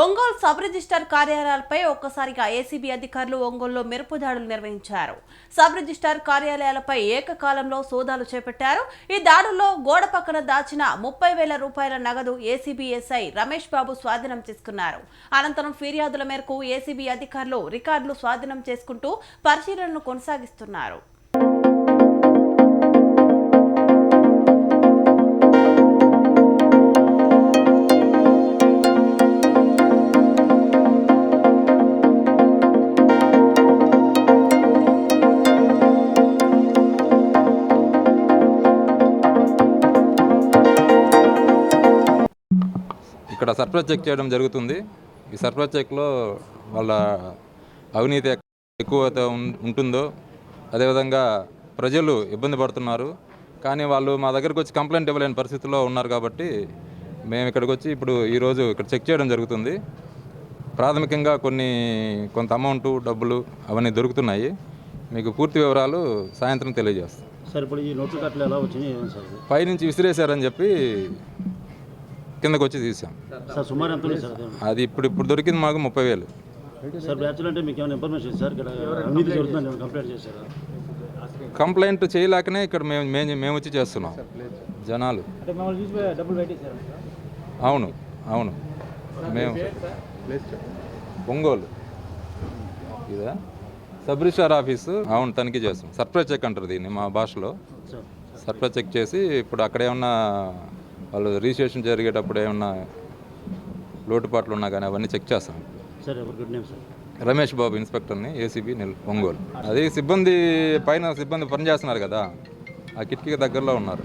Ongole sub registrar కార్యాలయాలపై ఒక్కసారిగా ACB అధికారులు ఒంగోలులో మెరుపు దాడులు నిర్వహించారు. సబ్ రిజిస్టార్ కార్యాలయాలపై ఏకకాలంలో సోదాలు చేపట్టారు. ఈ దాడుల్లో గోడ పక్కన దాచిన ముప్పై వేల రూపాయల నగదు ఏసీబీ ఎస్ఐ రమేష్ బాబు స్వాధీనం చేసుకున్నారు. అనంతరం ఫిర్యాదుల మేరకు ఏసీబీ అధికారులు రికార్డులు స్వాధీనం చేసుకుంటూ పరిశీలనను కొనసాగిస్తున్నారు. ఇక్కడ సర్ప్రైజ్ చెక్ చేయడం జరుగుతుంది. ఈ సర్ప్రైజ్ చెక్లో వాళ్ళ అవినీతి ఎక్- ఎక్కువ ఉంటుందో అదేవిధంగా ప్రజలు ఇబ్బంది పడుతున్నారు. కానీ వాళ్ళు మా దగ్గరకు వచ్చి కంప్లైంట్ ఇవ్వలేని పరిస్థితిలో ఉన్నారు కాబట్టి మేము ఇక్కడికి వచ్చి ఇప్పుడు ఈరోజు ఇక్కడ చెక్ చేయడం జరుగుతుంది. ప్రాథమికంగా కొన్ని కొంత అమౌంట్ డబ్బులు అవన్నీ దొరుకుతున్నాయి. మీకు పూర్తి వివరాలు సాయంత్రం తెలియజేస్తాం. సార్ ఇప్పుడు ఈ నోట్లు కట్టలు ఎలా వచ్చినాయి? పైనుంచి విసిరేశారని చెప్పి కిందకు వచ్చి తీసాం. సార్ సుమారు ఎంత సార్ అదే? ఇప్పుడు ఇప్పుడు దొరికింది మాకు ముప్పై వేలు. సార్ బ్యాచ్లు అంటే మీకు ఏమైనా ఇన్ఫర్మేషన్ సార్? ఇక్కడ అవినీతి జరుగుతుందని ఏమైనా కంప్లైంట్ చేశారా? కంప్లైంట్ చేయలేకనే ఇక్కడ మేము మేము మేము వచ్చి చేస్తున్నాం. జనాలు. అంటే మమ్మల్ని చూసి డబ్బులు పెట్టేశారు అవును అవును. మేము ఒంగోలు ఇదా? Sub registrar office. అవును తనిఖీ చేస్తాం. సర్ప్రైజ్ చెక్ అంటారు దీన్ని మా భాషలో. సార్. సర్ప్రైజ్ చెక్ చేసి ఇప్పుడు అక్కడ ఏమన్నా వాళ్ళు రిజిస్ట్రేషన్ జరిగేటప్పుడు ఏమన్నా లోటుపాట్లు ఉన్నా కానీ అవన్నీ చెక్ చేస్తాం. రమేష్ బాబు ఇన్స్పెక్టర్ని ఏసీబీ నిల్ ఒంగోలు. అది సిబ్బంది పైన సిబ్బంది పనిచేస్తున్నారు కదా ఆ కిటికీ దగ్గరలో ఉన్నారు.